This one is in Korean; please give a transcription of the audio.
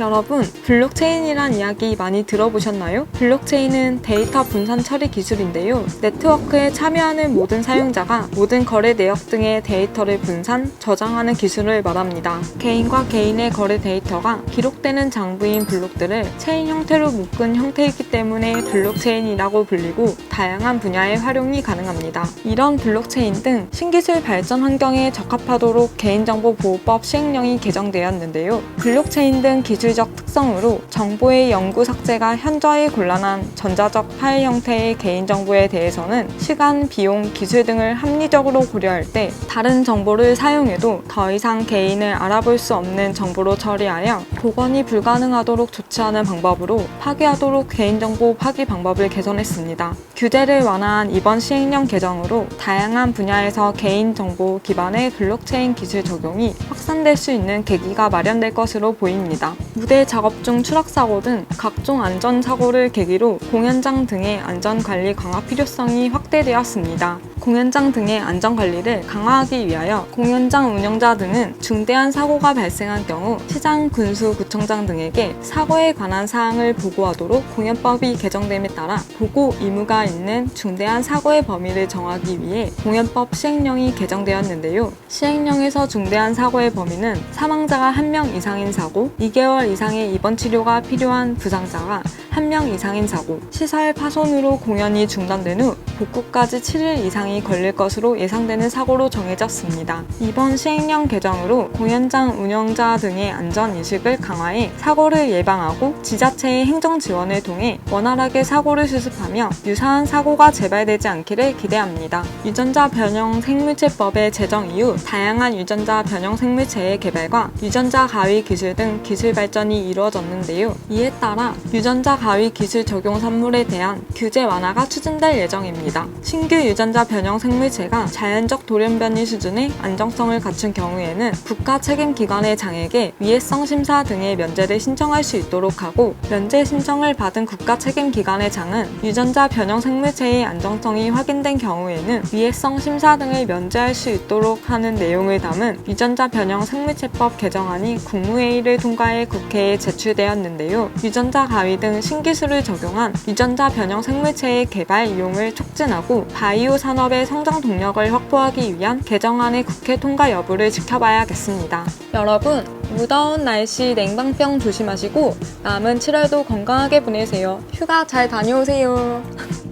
여러분, 블록체인이란 이야기 많이 들어보셨나요? 블록체인은 데이터 분산 처리 기술인데요. 네트워크에 참여하는 모든 사용자가 모든 거래 내역 등의 데이터를 분산, 저장하는 기술을 말합니다. 개인과 개인의 거래 데이터가 기록되는 장부인 블록들을 체인 형태로 묶은 형태이기 때문에 블록체인이라고 불리고 다양한 분야의 활용이 가능합니다. 이런 블록체인 등 신기술 발전 환경에 적합하도록 개인정보보호법 시행령이 개정되었는데요. 블록체인 등 기술 적 특성으로 정보의 영구 삭제가 현저히 곤란한 전자적 파일 형태의 개인정보에 대해서는 시간, 비용, 기술 등을 합리적으로 고려할 때 다른 정보를 사용해도 더 이상 개인을 알아볼 수 없는 정보로 처리하여 복원이 불가능하도록 조치하는 방법으로 파기하도록 개인정보 파기 방법을 개선했습니다. 규제를 완화한 이번 시행령 개정으로 다양한 분야에서 개인정보 기반의 블록체인 기술 적용이 확산될 수 있는 계기가 마련될 것으로 보입니다. 무대 작업 중 추락사고 등 각종 안전사고를 계기로 공연장 등의 안전관리 강화 필요성이 확대되었습니다. 공연장 등의 안전관리를 강화하기 위하여 공연장 운영자 등은 중대한 사고가 발생한 경우 시장, 군수, 구청장 등에게 사고에 관한 사항을 보고하도록 공연법이 개정됨에 따라 보고 의무가 있는 중대한 사고의 범위를 정하기 위해 공연법 시행령이 개정되었는데요. 시행령에서 중대한 사고의 범위는 사망자가 한명 이상인 사고, 2개월 이상의 입원 치료가 필요한 부상자가 한명 이상인 사고, 시설 파손으로 공연이 중단된 후 복구까지 7일 이상이 걸릴 것으로 예상되는 사고로 정해졌습니다. 이번 시행령 개정으로 공연장 운영자 등의 안전 의식을 강화해 사고를 예방하고 지자체의 행정 지원을 통해 원활하게 사고를 수습하며 유사한 사고가 재발되지 않기를 기대합니다. 유전자 변형 생물체법의 제정 이후 다양한 유전자 변형 생물체의 개발과 유전자 가위 기술 등 기술 발전이 이루어졌는데요. 이에 따라 유전자 가위 기술 적용 산물에 대한 규제 완화가 추진될 예정입니다. 신규 유전자 변형 생물체가 자연적 돌연변이 수준의 안정성을 갖춘 경우에는 국가 책임 기관의 장에게 위해성 심사 등의 면제를 신청할 수 있도록 하고 면제 신청을 받은 국가 책임 기관의 장은 유전자 변형 생물체의 안정성이 확인된 경우에는 위해성 심사 등을 면제할 수 있도록 하는 내용을 담은 유전자 변형 생물체법 개정안이 국무회의를 통과해 국회에 제출되었는데요. 유전자 가위 등 신기술을 적용한 유전자 변형 생물체의 개발 이용을 촉진하고 바이오 산업의 성장 동력을 확보하기 위한 개정안의 국회 통과 여부를 지켜봐야겠습니다. 여러분, 무더운 날씨 냉방병 조심하시고 남은 7월도 건강하게 보내세요. 휴가 잘 다녀오세요.